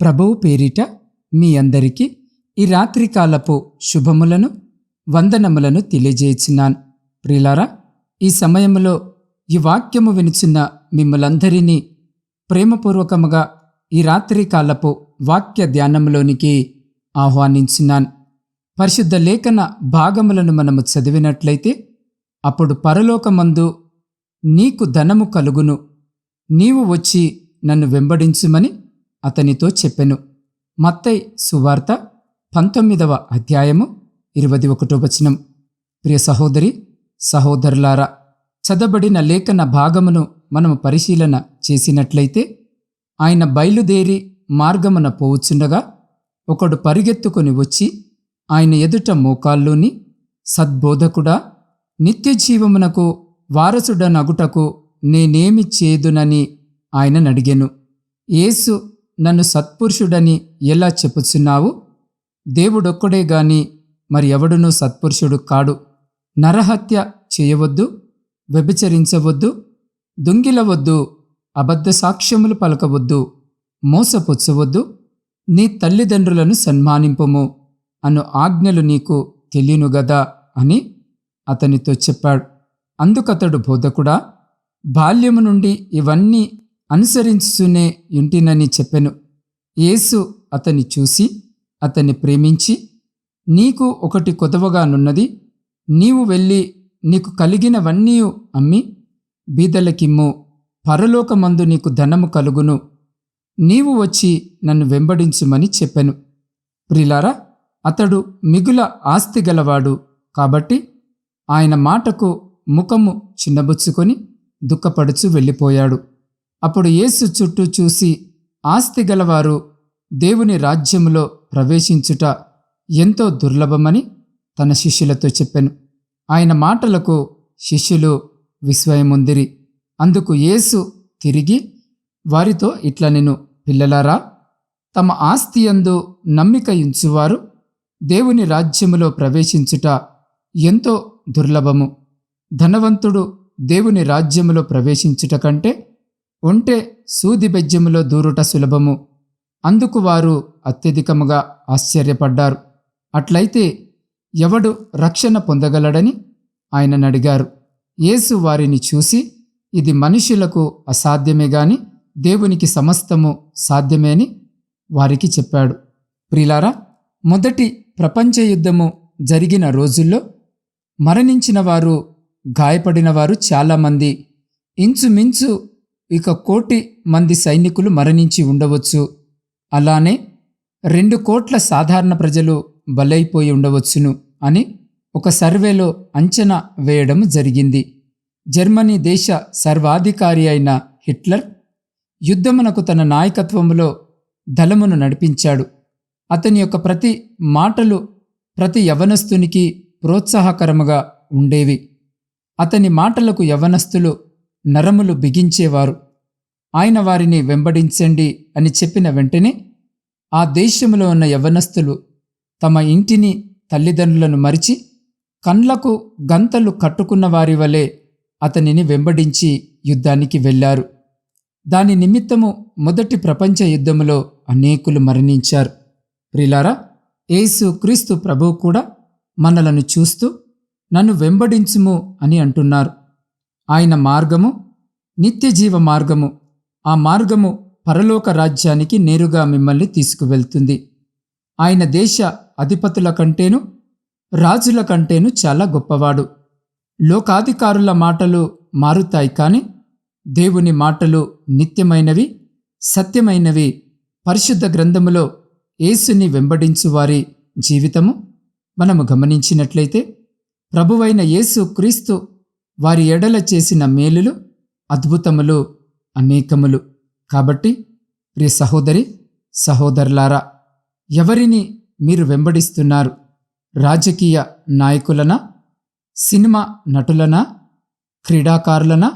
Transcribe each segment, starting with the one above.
ప్రభువు పేరిట మీ అందరికీ ఈ రాత్రికాలపు శుభములను వందనములను తెలియజేయచున్నాను. ప్రిలారా ఈ సమయంలో ఈ వాక్యము వినిచిన మిమ్మలందరినీ ప్రేమపూర్వకముగా ఈ రాత్రికాలపు వాక్య ధ్యానంలోనికి ఆహ్వానించున్నాను. పరిశుద్ధ లేఖన భాగములను మనము చదివినట్లయితే అప్పుడు పరలోకమందు నీకు ధనము కలుగును. నీవు వచ్చి నన్ను వెంబడించుమని అతనితో చెప్పెను. మత్తై సువార్త పంతొమ్మిదవ అధ్యాయము ఇరవై ఒకటో వచనం. ప్రియ సహోదరి సహోదరులారా చదబడిన లేఖన భాగమును మనము పరిశీలన చేసినట్లయితే ఆయన బయలుదేరి మార్గమున పోవుచుండగా ఒకడు పరిగెత్తుకొని వచ్చి ఆయన ఎదుట మోకాల్లోని సద్బోధకుడా నిత్య జీవమునకు వారసుడనగుటకు నేనేమి చేదునని ఆయన నడిగెను యేసు నన్ను సత్పురుషుడని ఎలా చెప్పుచున్నావు? దేవుడొక్కడే గాని మరి ఎవడునూ సత్పురుషుడు కాడు. నరహత్య చేయవద్దు వ్యభిచరించవద్దు దొంగిలవద్దు అబద్ధ సాక్ష్యములు పలకవద్దు మోసపుచ్చవద్దు నీ తల్లిదండ్రులను సన్మానింపము అను ఆజ్ఞలు నీకు తెలియను గదా అని అతనితో చెప్పాడు. అందుకతడు బోధకుడా బాల్యము నుండి ఇవన్నీ అనుసరించుతూనే ఇంటినని చెప్పెను. యేసు అతన్ని చూసి అతన్ని ప్రేమించి నీకు ఒకటి కొదవగానున్నది నీవు వెళ్ళి నీకు కలిగినవన్నీ అమ్మి బీదలకిమ్ము పరలోకమందు నీకు ధనము కలుగును. నీవు వచ్చి నన్ను వెంబడించుమని చెప్పెను. ప్రిలారా అతడు మిగుల ఆస్తి గలవాడు కాబట్టి ఆయన మాటకు ముఖము చిన్నబుచ్చుకొని దుఃఖపడుచు వెళ్ళిపోయాడు. అప్పుడు యేసు చుట్టూ చూసి ఆస్తి గలవారు దేవుని రాజ్యములో ప్రవేశించుట ఎంతో దుర్లభమని తన శిష్యులతో చెప్పాను. ఆయన మాటలకు శిష్యులు విస్మయముందిరి అందుకు యేసు తిరిగి వారితో ఇట్లా నేను పిల్లలారా తమ ఆస్తి యందు నమ్మిక ఇంచువారు దేవుని రాజ్యములో ప్రవేశించుట ఎంతో దుర్లభము. ధనవంతుడు దేవుని రాజ్యములో ప్రవేశించుట కంటే ఒంటె సూది బెజ్జములో దూరుట సులభము. అందుకు వారు అత్యధికముగా ఆశ్చర్యపడ్డారు. అట్లయితే ఎవడు రక్షణ పొందగలడని ఆయనను అడిగారు. యేసు వారిని చూసి ఇది మనుషులకు అసాధ్యమే గాని దేవునికి సమస్తము సాధ్యమే అని వారికి చెప్పాడు. ప్రిలారా మొదటి ప్రపంచ యుద్ధము జరిగిన రోజుల్లో మరణించిన వారు గాయపడిన వారు చాలామంది. ఇంచుమించు ఇక కోటి మంది సైనికులు మరణించి ఉండవచ్చు. అలానే రెండు కోట్ల సాధారణ ప్రజలు బలైపోయి ఉండవచ్చును అని ఒక సర్వేలో అంచనా వేయడం జరిగింది. జర్మనీ దేశ సర్వాధికారి అయిన హిట్లర్ యుద్ధమునకు తన నాయకత్వంలో దళమును నడిపించాడు. అతని యొక్క ప్రతి మాటలు ప్రతి యవనస్తునికి ప్రోత్సాహకరముగా ఉండేవి. అతని మాటలకు యవనస్తులు నరములు బిగించేవారు. ఆయన వారిని వెంబడించండి అని చెప్పిన వెంటనే ఆ దేశంలో ఉన్న యవనస్తులు తమ ఇంటిని తల్లిదండ్రులను మరిచి కండ్లకు గంతలు కట్టుకున్న వారి వలె అతనిని వెంబడించి యుద్ధానికి వెళ్ళారు. దాని నిమిత్తము మొదటి ప్రపంచ యుద్ధములో అనేకులు మరణించారు. ప్రిలారా యేసు క్రీస్తు ప్రభువు కూడా మనలను చూస్తూ నన్ను వెంబడించుము అని అంటున్నారు. ఆయన మార్గము నిత్యజీవ మార్గము. ఆ మార్గము పరలోక రాజ్యానికి నేరుగా మిమ్మల్ని తీసుకువెళ్తుంది. ఆయన దేశ అధిపతుల కంటేను రాజుల కంటేను చాలా గొప్పవాడు. లోకాధికారుల మాటలు మారుతాయి కానీ దేవుని మాటలు నిత్యమైనవి సత్యమైనవి పరిశుద్ధ గ్రంథములో యేసుని వెంబడించువారి జీవితము. మనము గమనించినట్లయితే ప్రభువైన యేసు క్రీస్తు వారి ఎడల చేసిన మేలులు అద్భుతములు అనేకములు. కాబట్టి ప్రియ సహోదరి సహోదరులారా ఎవరిని మీరు వెంబడిస్తున్నారు? రాజకీయ నాయకులనా? సినిమా నటులనా? క్రీడాకారులనా?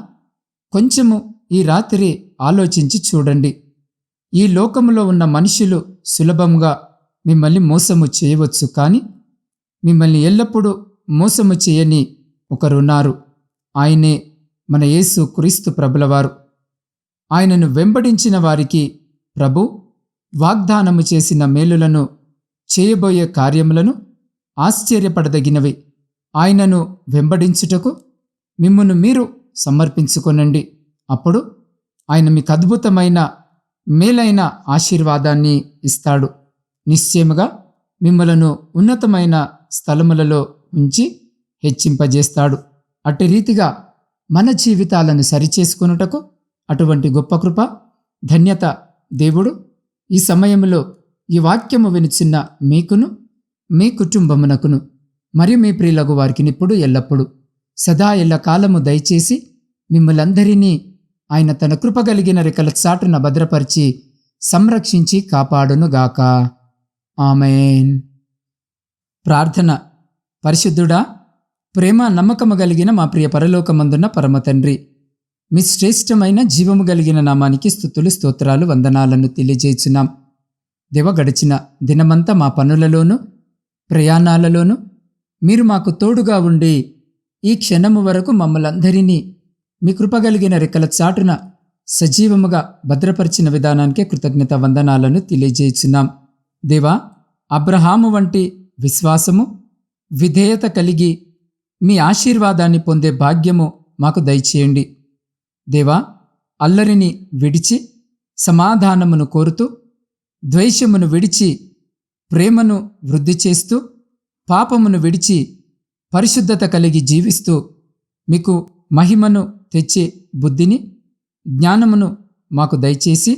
కొంచెము ఈ రాత్రి ఆలోచించి చూడండి. ఈ లోకములో ఉన్న మనుషులు సులభంగా మిమ్మల్ని మోసము చేయవచ్చు కానీ మిమ్మల్ని ఎల్లప్పుడూ మోసము చేయని ఒకరున్నారు. ఆయనే మన యేసు క్రీస్తు ప్రభులవారు. ఆయనను వెంబడించిన వారికి ప్రభు వాగ్దానము చేసిన మేలులను చేయబోయే కార్యములను ఆశ్చర్యపడదగినవి. ఆయనను వెంబడించుటకు మిమ్మును మీరు సమర్పించుకొనండి. అప్పుడు ఆయన మీకు అద్భుతమైన మేలైన ఆశీర్వాదాన్ని ఇస్తాడు. నిశ్చయముగా మిమ్మలను ఉన్నతమైన స్థలములలో ఉంచి హెచ్చింపజేస్తాడు. అట్టి రీతిగా మన జీవితాలను సరిచేసుకొనుటకు అటువంటి గొప్ప కృప ధన్యత దేవుడు. ఈ సమయంలో ఈ వాక్యము వినిచిన్న మీకును మీ కుటుంబమునకును మరియు మీ ప్రియులకు వారికి ఇప్పుడు ఎల్లప్పుడు సదా ఎల్ల కాలము దయచేసి మిమ్మలందరినీ ఆయన తన కృప కలిగిన రెక్కల చాటున భద్రపరిచి సంరక్షించి కాపాడునుగాక. ఆమెన్. ప్రార్థన పరిశుద్ధుడా ప్రేమ నమ్మకము కలిగిన మా ప్రియ పరలోకమందున్న పరమ తండ్రి. మీ శ్రేష్టమైన జీవము కలిగిన నామానికి స్థుతులు స్తోత్రాలు వందనాలను తెలియజేస్తున్నాం దివ గడిచిన దినమంతా మా పనులలోనూ ప్రయాణాలలోనూ మీరు మాకు తోడుగా ఉండి ఈ క్షణము వరకు మమ్మల్ని అందరినీ మీ కృపగలిగిన రెక్కల చాటున సజీవముగా భద్రపరిచిన విధానానికే కృతజ్ఞత వందనాలను తెలియజేస్తున్నాం దేవా అబ్రహాము వంటి విశ్వాసము విధేయత కలిగి మీ ఆశీర్వాదాన్ని పొందే భాగ్యము మాకు దయచేయండి. దేవా అల్లరిని విడిచి సమాధానమును కోరుతూ ద్వేషమును విడిచి ప్రేమను వృద్ధి చేస్తూ పాపమును విడిచి పరిశుద్ధత కలిగి జీవిస్తూ మీకు మహిమను తెచ్చే బుద్ధిని జ్ఞానమును మాకు దయచేసి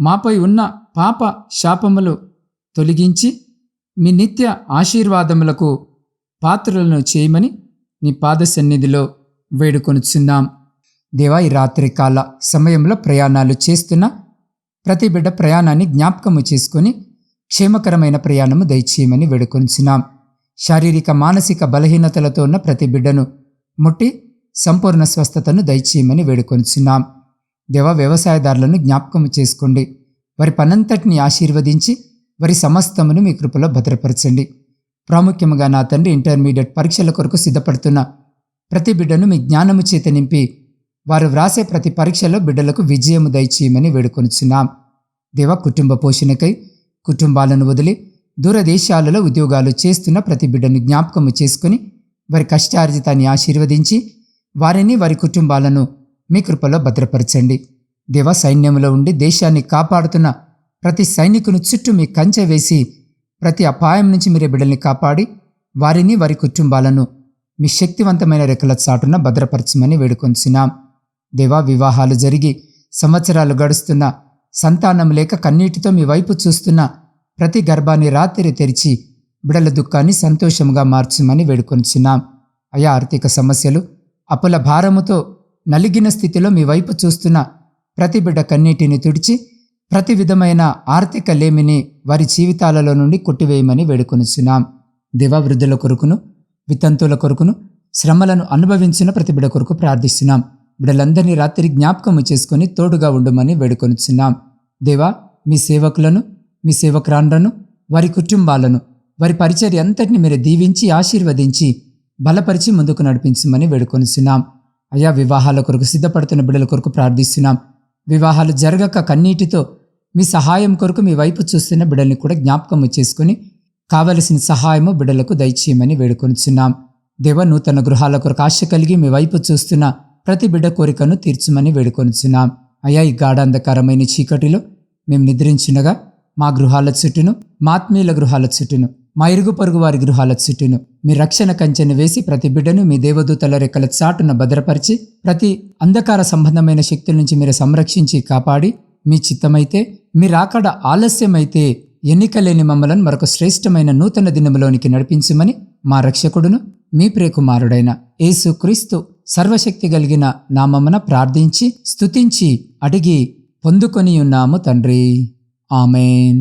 మాపై ఉన్న పాప శాపములు తొలగించి మీ నిత్య ఆశీర్వాదములకు పాత్రలను చేయమని నీ పాద సన్నిధిలో వేడుకొనుచున్నాం. దేవా ఈ రాత్రి కాల సమయంలో ప్రయాణాలు చేస్తున్న ప్రతి బిడ్డ ప్రయాణాన్ని జ్ఞాపకము చేసుకొని క్షేమకరమైన ప్రయాణము దయచేయమని వేడుకొంచున్నాం శారీరక మానసిక బలహీనతలతో ఉన్న ప్రతి బిడ్డను ముట్టి సంపూర్ణ స్వస్థతను దయచేయమని వేడుకొంచున్నాం దేవ వ్యవసాయదారులను జ్ఞాపకము చేసుకోండి. వారి పనంతటిని ఆశీర్వదించి వారి సమస్తమును మీ కృపలో భద్రపరచండి. ప్రాముఖ్యముగా నా తండ్రి ఇంటర్మీడియట్ పరీక్షల కొరకు సిద్ధపడుతున్న ప్రతి బిడ్డను మీ జ్ఞానము చేత నింపి వారు వ్రాసే ప్రతి పరీక్షలో బిడ్డలకు విజయము దయచేయమని వేడుకొనుచున్నాం. దేవ కుటుంబ పోషణకై కుటుంబాలను వదిలి దూరదేశాలలో ఉద్యోగాలు చేస్తున్న ప్రతి బిడ్డను జ్ఞాపకము చేసుకుని వారి కష్టార్జితాన్ని ఆశీర్వదించి వారిని వారి కుటుంబాలను మీ కృపలో భద్రపరచండి. దేవ సైన్యంలో ఉండి దేశాన్ని కాపాడుతున్న ప్రతి సైనికును చుట్టూ మీ కంచె వేసి ప్రతి అపాయం నుంచి మీరే బిడ్డల్ని కాపాడి వారిని వారి కుటుంబాలను మీ శక్తివంతమైన రెక్కల చాటున భద్రపరచమని వేడుకొంచున్నాం దేవా వివాహాలు జరిగి సంవత్సరాలు గడుస్తున్న సంతానం లేక కన్నీటితో మీ వైపు చూస్తున్న ప్రతి గర్భాన్ని రాత్రి తెరిచి బిడల దుఃఖాన్ని సంతోషంగా మార్చమని వేడుకొంచున్నాం అయా ఆర్థిక సమస్యలు అప్పుల భారముతో నలిగిన స్థితిలో మీ వైపు చూస్తున్న ప్రతి బిడ్డ కన్నీటిని తుడిచి ప్రతి విధమైన ఆర్థిక లేమిని వారి జీవితాలలో నుండి కొట్టివేయమని వేడుకొనిచున్నాం. దివవృద్ధుల కొరకును వితంతువుల కొరకును శ్రమలను అనుభవించిన ప్రతి బిడ కొరకు ప్రార్థిస్తున్నాం. బిడలందరినీ రాత్రి జ్ఞాపకము చేసుకొని తోడుగా ఉండమని వేడుకొనిచున్నాం. దేవా మీ సేవకులను మీ సేవకురాండ్రను వారి కుటుంబాలను వారి పరిచర్య అంతటిని మీరు దీవించి ఆశీర్వదించి బలపరిచి ముందుకు నడిపించమని వేడుకొనిస్తున్నాం అయా వివాహాల కొరకు సిద్ధపడుతున్న బిడ్డల కొరకు ప్రార్థిస్తున్నాం. వివాహాలు జరగక కన్నీటితో మీ సహాయం కొరకు మీ వైపు చూస్తున్న బిడ్డల్ని కూడా జ్ఞాపకము చేసుకుని కావలసిన సహాయము బిడ్డలకు దయచేయమని వేడుకొనిచున్నాం. దేవ నూతన గృహాల కొరకు ఆశ కలిగి మీ వైపు చూస్తున్న ప్రతి బిడ్డ కోరికను తీర్చమని వేడుకొనిచున్నాం. అయా ఈ గాఢాంధకారమైన చీకటిలో మేము నిద్రించినగా మా గృహాల చుట్టూను మా ఆత్మీయుల గృహాల చుట్టూను మా ఇరుగు పొరుగు వారి గృహాల చుట్టూను మీ రక్షణ కంచెను వేసి ప్రతి బిడ్డను మీ దేవదూతల రెక్కల చాటున భద్రపరిచి ప్రతి అంధకార సంబంధమైన శక్తుల నుంచి మీరు సంరక్షించి కాపాడి మీ చిత్తమైతే మీ రాకడ ఆలస్యమైతే ఎన్నికలేని మమ్మలను మరొక శ్రేష్టమైన నూతన దినములోనికి నడిపించమని మా రక్షకుడును మీ ప్రియకుమారుడైన యేసుక్రీస్తు సర్వశక్తి కలిగిన నామమున ప్రార్థించి స్తుతించి అడిగి పొందుకొని ఉన్నాము తండ్రి. ఆమెన్.